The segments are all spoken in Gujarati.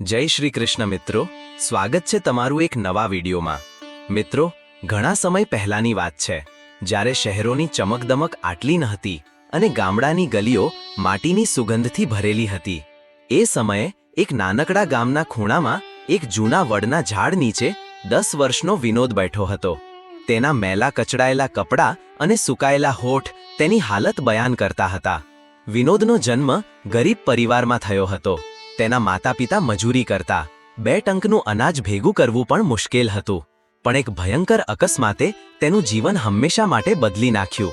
જય શ્રી કૃષ્ણ મિત્રો, સ્વાગત છે તમારું એક નવા વિડીયોમાં. મિત્રો, ઘણા સમય પહેલાની વાત છે, જ્યારે શહેરોની ચમકદમક આટલી ન હતી અને ગામડાની ગલીઓ માટીની સુગંધથી ભરેલી હતી. એ સમયે એક નાનકડા ગામના ખૂણામાં એક જૂના વડના ઝાડ નીચે દસ વર્ષનો વિનોદ બેઠો હતો. તેના મેલા કચડાયેલા કપડાં અને સુકાયેલા હોઠ તેની હાલત બયાન કરતા હતા. વિનોદનો જન્મ ગરીબ પરિવારમાં થયો હતો. તેના માતા પિતા મજૂરી કરતા. બે ટંકનું અનાજ ભેગું કરવું પણ મુશ્કેલ હતું. પણ એક ભયંકર અકસ્માતે તેનું જીવન હંમેશા માટે બદલી નાખ્યું.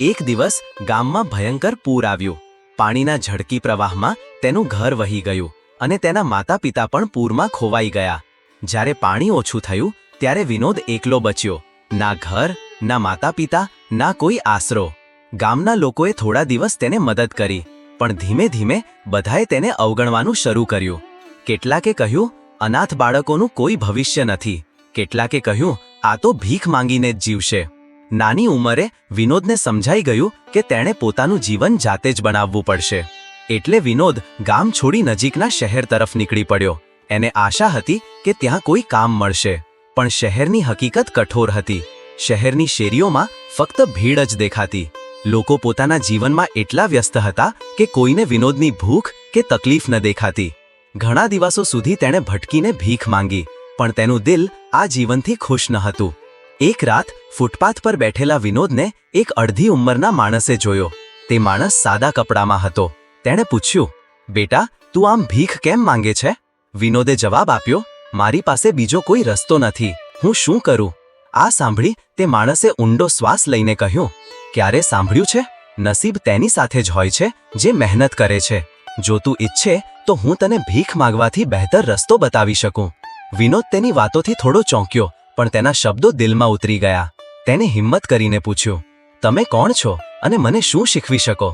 એક દિવસ ગામમાં ભયંકર પૂર આવ્યું. પાણીના ઝડકી પ્રવાહમાં તેનું ઘર વહી ગયું અને તેના માતા પિતા પણ પૂરમાં ખોવાઈ ગયા. જ્યારે પાણી ઓછું થયું, ત્યારે વિનોદ એકલો બચ્યો. ના ઘર, ના માતા પિતા ના કોઈ આશરો. ગામના લોકોએ થોડા દિવસ તેને મદદ કરી. પણ ધીમે ધીમે બધાએ તેને અવગણવાનું શરૂ કર્યું. કેટલાકે કહ્યું, અનાથ બાળકોનું કોઈ ભવિષ્ય નથી. કેટલાકે કહ્યું, આ તો ભીખ માંગીને જ જીવશે. નાની ઉંમરે વિનોદને સમજાઈ ગયું કે તેણે પોતાનું જીવન જાતે જ બનાવવું પડશે. એટલે વિનોદ ગામ છોડી નજીકના શહેર તરફ નીકળી પડ્યો. એને આશા હતી કે ત્યાં કોઈ કામ મળશે. પણ શહેરની હકીકત કઠોર હતી. શહેરની શેરીઓમાં ફક્ત ભીડ જ દેખાતી. લોકો પોતાના જીવનમાં એટલા વ્યસ્ત હતા કે કોઈને વિનોદની ભૂખ કે તકલીફ ન દેખાતી. ઘણા દિવસો સુધી તેણે ભટકીને ભીખ માંગી, પણ તેનું દિલ આ જીવનથી ખુશ ન હતું. એક રાત, ફૂટપાથ પર બેઠેલા વિનોદને એક અડધી ઉંમરના માણસે જોયો. તે માણસ સાદા કપડામાં હતો. તેણે પૂછ્યું, બેટા, તું આમ ભીખ કેમ માંગે છે? વિનોદે જવાબ આપ્યો, મારી પાસે બીજો કોઈ રસ્તો નથી. હું શું કરું? આ સાંભળી તે માણસે ઊંડો શ્વાસ લઈને કહ્યું ક્યારે સાંભળ્યું છે? નસીબ તેની સાથે જ હોય છે, જે મહેનત કરે છે. જો તું ઈચ્છે, તો હું તને ભીખ માગવાથી બહેતર રસ્તો બતાવી શકું. વિનોદ તેની વાતોથી થોડો ચોંક્યો, પણ તેના શબ્દો દિલમાં ઉતરી ગયા. તેને હિંમત કરીને પૂછ્યું, તમે કોણ છો અને મને શું શીખવી શકો?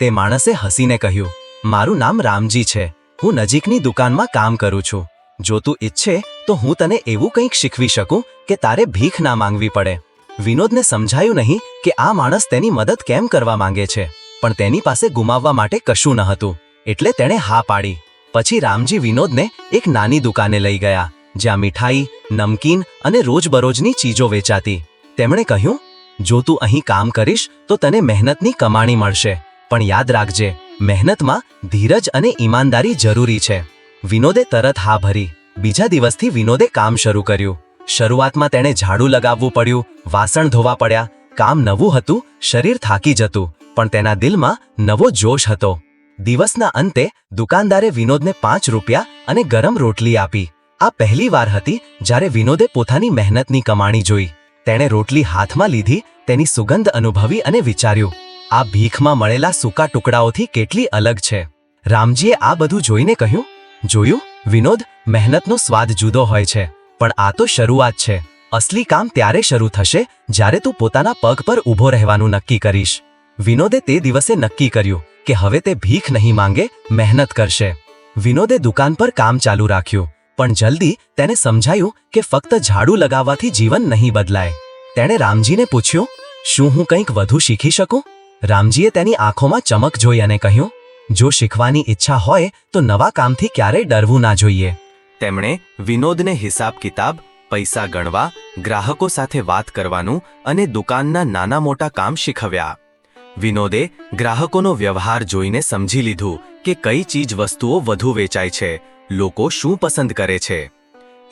તે માણસે હસીને કહ્યું, મારું નામ રામજી છે. હું નજીકની દુકાનમાં કામ કરું છું. જો તું ઈચ્છે, તો હું તને એવું કંઈક શીખવી શકું કે તારે ભીખ ના માંગવી પડે. વિનોદને સમજાયું નહીં કે આ માણસ તેની મદદ કેમ કરવા માંગે છે, પણ તેની પાસે ગુમાવવા માટે કશું ન હતું. એટલે તેણે હા પાડી. પછી રામજી વિનોદને એક નાની દુકાને લઈ ગયા, જ્યાં મીઠાઈ, નમકીન અને રોજબરોજની ચીજો વેચાતી. તેમણે કહ્યું, જો તું અહીં કામ કરીશ, તો તને મહેનતની કમાણી મળશે. પણ યાદ રાખજે, મહેનતમાં ધીરજ અને ઈમાનદારી જરૂરી છે. વિનોદે તરત હા ભરી. બીજા દિવસથી વિનોદે કામ શરૂ કર્યું. શરૂઆતમાં તેણે ઝાડુ લગાવવું પડ્યું, વાસણ ધોવા પડ્યા, કામ નવું હતું, શરીર થાકી જતું, પણ તેના દિલમાં નવો જોશ હતો. દિવસના અંતે દુકાનદારે વિનોદને પાંચ રૂપિયા અને ગરમ રોટલી આપી. આ પહેલી વાર હતી જ્યારે વિનોદે પોતાની મહેનતની કમાણી જોઈ. તેણે રોટલી હાથમાં લીધી, તેની સુગંધ અનુભવી અને વિચાર્યું, આ ભીખમાં મળેલા સૂકા ટુકડાઓથી કેટલી અલગ છે. રામજીએ આ બધું જોઈને કહ્યું, જોયું, વિનોદ, મહેનતનો સ્વાદ જુદો હોય છે. પણ આ તો શરૂઆત છે. અસલી કામ ત્યારે શરૂ થશે જ્યારે તું પોતાના પગ પર ઊભો રહેવાનું નક્કી કરીશ. વિનોદે તે દિવસે નક્કી કર્યું કે હવે તે ભીખ નહીં માંગે, મહેનત કરશે. વિનોદે દુકાન પર કામ ચાલુ રાખ્યું, પણ જલ્દી તેને સમજાયું કે ફક્ત ઝાડુ લગાવવાથી જીવન નહીં બદલાય. તેણે રામજીને પૂછ્યું, શું હું કંઈક વધુ શીખી શકું? રામજીએ તેની આંખોમાં ચમક જોઈ અને કહ્યું, જો શીખવાની ઈચ્છા હોય તો નવા કામથી ક્યારેય ડરવું ના જોઈએ. તેમણે વિનોદને હિસાબ કિતાબ, પૈસા ગણવા, ગ્રાહકો સાથે વાત કરવાનું અને દુકાનના નાના મોટા કામ શીખવ્યા. વિનોદે ગ્રાહકોનો વ્યવહાર જોઈને સમજી લીધું કે કઈ ચીજ વસ્તુઓ વધુ વેચાય છે, લોકો શું પસંદ કરે છે.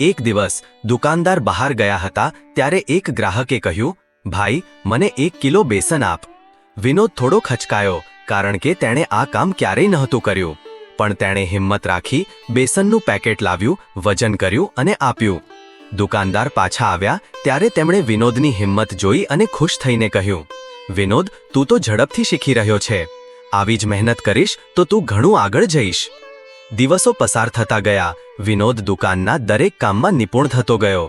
એક દિવસ દુકાનદાર બહાર ગયા હતા ત્યારે એક ગ્રાહકે કહ્યું, ભાઈ, મને એક કિલો બેસન આપ. વિનોદ થોડો ખચકાયો, કારણ કે તેણે આ કામ ક્યારેય નહોતું કર્યું. પણ તેણે હિંમત રાખી બેસનનું પેકેટ લાવ્યું, વજન કર્યું અને આપ્યું. દુકાનદાર પાછા આવ્યા, ત્યારે તેમણે વિનોદની હિંમત જોઈ અને ખુશ થઈને કહ્યું, વિનોદ, તું તો ઝડપથી શીખી રહ્યો છે. આવી જ મહેનત કરીશ તો તું ઘણું આગળ જઈશ. દિવસો પસાર થતા ગયા. વિનોદ દુકાનના દરેક કામમાં નિપુણ થતો ગયો.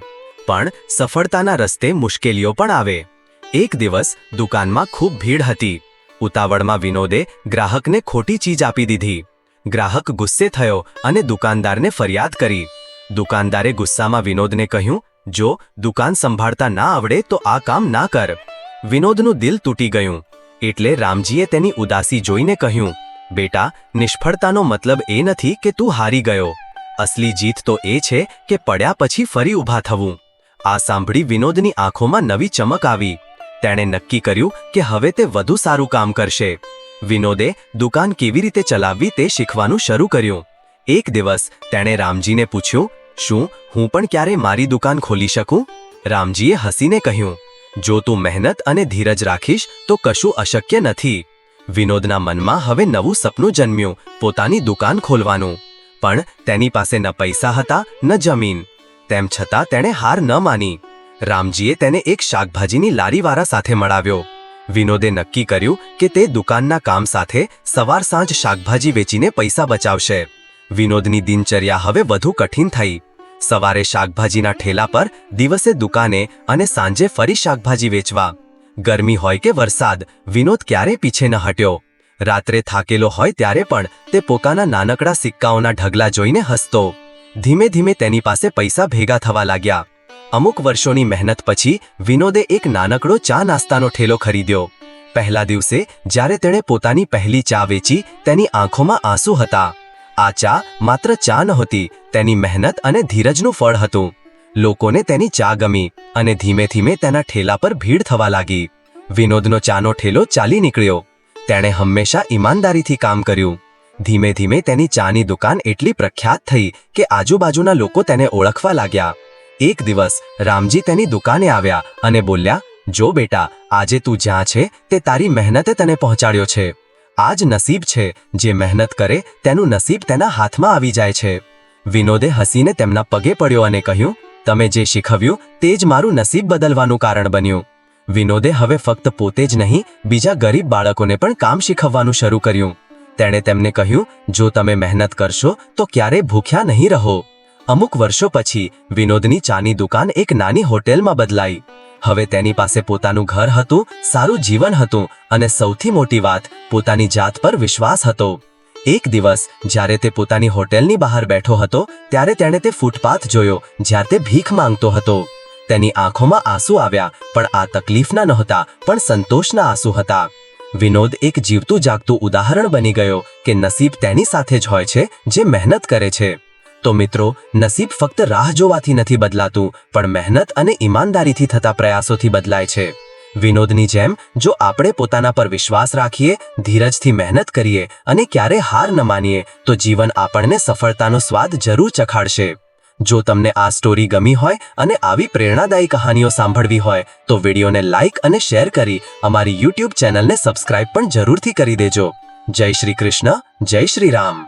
પણ સફળતાના રસ્તે મુશ્કેલીઓ પણ આવે. એક દિવસ દુકાનમાં ખૂબ ભીડ હતી. ઉતાવળમાં વિનોદે ગ્રાહકને ખોટી ચીજ આપી દીધી. ગ્રાહક ગુસ્સે થયો અને દુકાનદારને ફરિયાદ કરી. દુકાનદારે ગુસ્સામાં વિનોદને કહ્યું, જો દુકાન સંભાળતા ના આવડે તો આ કામ ના કર. વિનોદનું દિલ તૂટી ગયું. એટલે રામજીએ તેની ઉદાસી જોઈને કહ્યું, બેટા, નિષ્ફળતાનો મતલબ એ નથી કે તું હારી ગયો. અસલી જીત તો એ છે કે પડ્યા પછી ફરી ઊભા થવું. આ સાંભળી વિનોદની આંખોમાં નવી ચમક આવી. તેણે નક્કી કર્યું કે હવે તે વધુ સારું કામ કરશે. વિનોદે દુકાન કેવી રીતે ચલાવવી તે શીખવાનું શરૂ કર્યું. એક દિવસ તેણે રામજીને પૂછ્યું, શું હું પણ ક્યારે મારી દુકાન ખોલી શકું? રામજીએ હસીને કહ્યું, જો તું મહેનત અને ધીરજ રાખીશ, તો કશું અશક્ય નથી. વિનોદના મનમાં હવે નવું સપનું જન્મ્યું, પોતાની દુકાન ખોલવાનું. પણ તેની પાસે ન પૈસા હતા, ન જમીન. તેમ છતાં તેણે હાર ન માની. રામજીએ તેને એક શાકભાજીની લારીવાળા સાથે મળાવ્યો. વિનોદે નક્કી કર્યું કે તે દુકાનના કામ સાથે સવાર સાંજ શાકભાજી વેચીને પૈસા બચાવશે. વિનોદની દિનચર્યા હવે વધુ કઠિન થઈ. સવારે શાકભાજીના ઠેલા પર દિવસે દુકાને અને સાંજે ફરી શાકભાજી વેચવા. ગરમી હોય કે વરસાદ, વિનોદ ક્યારે પીછે ન હટ્યો. રાત્રે થાકેલો હોય ત્યારે પણ તે પોતાના નાનકડા સિક્કાઓના ઢગલા જોઈને હસતો. ધીમે ધીમે તેની પાસે પૈસા ભેગા થવા લાગ્યા. અમુક વર્ષોની મહેનત પછી વિનોદે એક નાનકડો ચા નાસ્તાનો ઠેલો ખરીદ્યો. પહેલા દિવસે જ્યારે તેણે પોતાની પહેલી ચા વેચી, તેની આંખોમાં આંસુ હતા. આ ચા માત્ર ચા નહોતી, તેની મહેનત અને ધીરજનું ફળ હતું. લોકોને તેની ચા ગમી અને ધીમે ધીમે તેના ઠેલા પર ભીડ થવા લાગી. વિનોદનો ચાનો ઠેલો ચાલી નીકળ્યો. તેણે હંમેશા ઈમાનદારીથી કામ કર્યું. ધીમે ધીમે તેની ચાની દુકાન એટલી પ્રખ્યાત થઈ કે આજુબાજુના લોકો તેને ઓળખવા લાગ્યા. એક દિવસ રામજી તેની દુકાને આવ્યા અને બોલ્યા, જો બેટા, આજે તું જ્યાં છે તે તારી મહેનતે તને પહોંચાડ્યો છે. આજ નસીબ છે, જે મહેનત કરે તેનું નસીબ તેના હાથમાં આવી જાય છે. વિનોદે હસીને તેમના પગે પડ્યો અને કહ્યું, તમે જે શીખવ્યું તે જ મારું નસીબ બદલવાનું કારણ બન્યું. વિનોદે હવે ફક્ત પોતે જ નહીં, બીજા ગરીબ બાળકોને પણ કામ શીખવવાનું શરૂ કર્યું. તેણે તેમને કહ્યું, જો તમે મહેનત કરશો તો ક્યારેય ભૂખ્યા નહીં રહો. અમુક વર્ષો પછી વિનોદની ચાની દુકાન એક નાની હોટેલમાં બદલાઈ. હવે તેની પાસે પોતાનું ઘર હતું, સારું જીવન હતું અને સૌથી મોટી વાત, પોતાની જાત પર વિશ્વાસ હતો. એક દિવસ, જ્યારે તે પોતાની હોટેલની બહાર બેઠો હતો, ત્યારે તેણે તે ફૂટપાથ જોયો, જ્યાં તે ભીખ માંગતો હતો. તેની આંખોમાં આંસુ આવ્યા, પણ આ તકલીફના નહોતા, પણ સંતોષના આંસુ હતા. વિનોદ એક જીવતું જાગતું ઉદાહરણ બની ગયો કે નસીબ તેની સાથે જ હોય છે, જે મહેનત કરે છે. તો મિત્રો, નસીબ ફક્ત રાહ જોવાથી નથી બદલાતું, પણ મહેનત અને ઈમાનદારીથી થતા પ્રયાસોથી બદલાય છે. વિનોદની જેમ, જો આપણે પોતાના પર વિશ્વાસ રાખીએ, ધીરજથી મહેનત કરીએ અને ક્યારે હાર ન માનીએ, તો જીવન આપણને સફળતાનો સ્વાદ જરૂર ચખાડશે. જો તમને આ સ્ટોરી ગમી હોય અને આવી પ્રેરણાદાયી કહાનીઓ સાંભળવી હોય, તો વિડીયોને લાઇક અને શેર કરી અમારી યુટ્યુબ ચેનલને સબસ્ક્રાઇબ પણ જરૂરથી કરી દેજો. જય શ્રી કૃષ્ણ, જય શ્રી રામ.